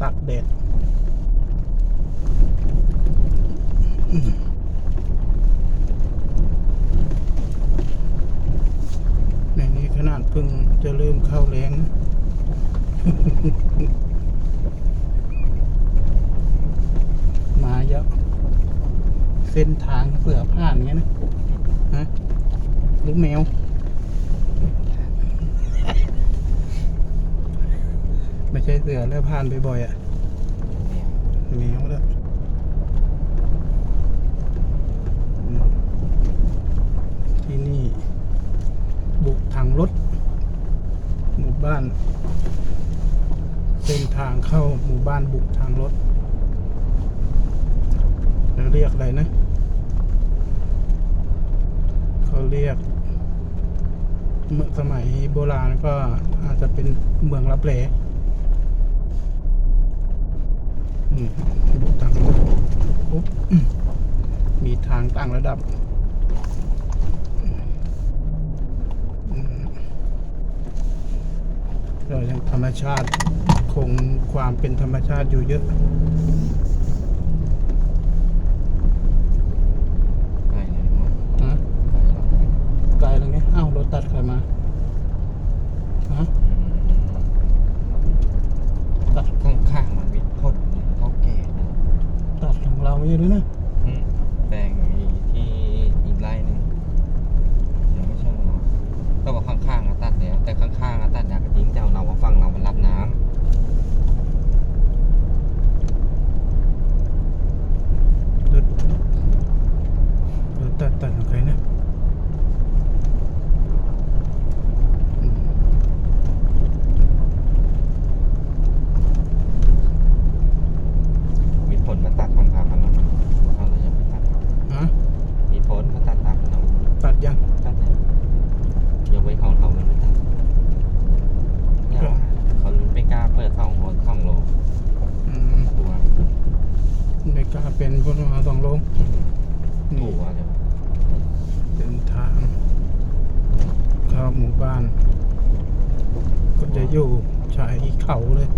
ตากแดดในนี้ขนาดเพิ่งจะเริ่มเข้าแรงมาเยอะ เส้นทางเสือผ่านเงี้ยนะ ฮะ หรือแมว ไม่ใช่เสือแล้วผ่านบ่อยๆอะแมวแล้วที่นี่ บุกทางรถ หมู่บ้านเส้นทางเข้าหมู่บ้านบุกทางรถเราเรียกอะไรนะ เขาเรียก เมื่อสมัยโบราณก็อาจจะเป็นเมืองรับแล อืมบุกทางรถปุ๊บอืมมีทางต่างระดับเรายังธรรมชาติคงความเป็นธรรมชาติอยู่เยอะใกล้เลยมั้งฮะใกล้แล้วไกลแล้วไงอ้าวรถตัดใครมา ฮะ ตัด ข้างข้างๆมันมีพดเนี่ยเขาแก่นะ ตัด ของเราไม่ใช่หรือนะ อืมแปลงอีกที่อีกไร่หนึงยังไม่ใช่ของเราก็บอกข้างๆอะตัดแล้วแต่ข้างๆอะตัดยากระทิ้งแต่เอาเราว่าฝั่งเรามันรับน้ำ รถรถตัดตัดของใครนะอืม มีผลมาตัดของทางกันเนาะเอาเรายังไม่ตัด ฮะ มีผลมาตัดตัดกันเนาะ ตัดยัง ตัดเนี่ยยกเว้นของเขามันไม่ตัดเนี่ยว่าเขาไม่กล้าเปิดสองโลสองโล อืม กลัว ไม่ กล้าเป็นคนมาสองโลงกนี่ลัวเลยเดินทางเข้าหมู่บ้าน ก็จะอยู่ชายเขาเลย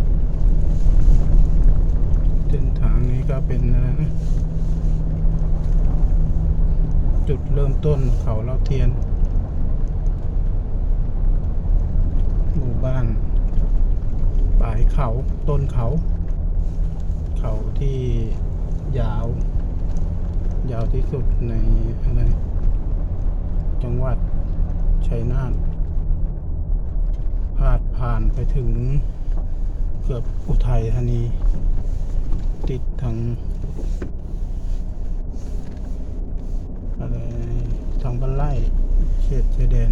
เส้นทางนี้ก็เป็นอะไรนะจุดเริ่มต้นเขาเราเทียน หมู่บ้านปลายเขาต้นเขา เขาที่ ยาว ยาวที่สุดในอะไรจังหวัดชัยนาทพาดผ่านไปถึงเกือบอุทัยธานี ติดทางอะไรทางบ้านไร่เขตชายแดน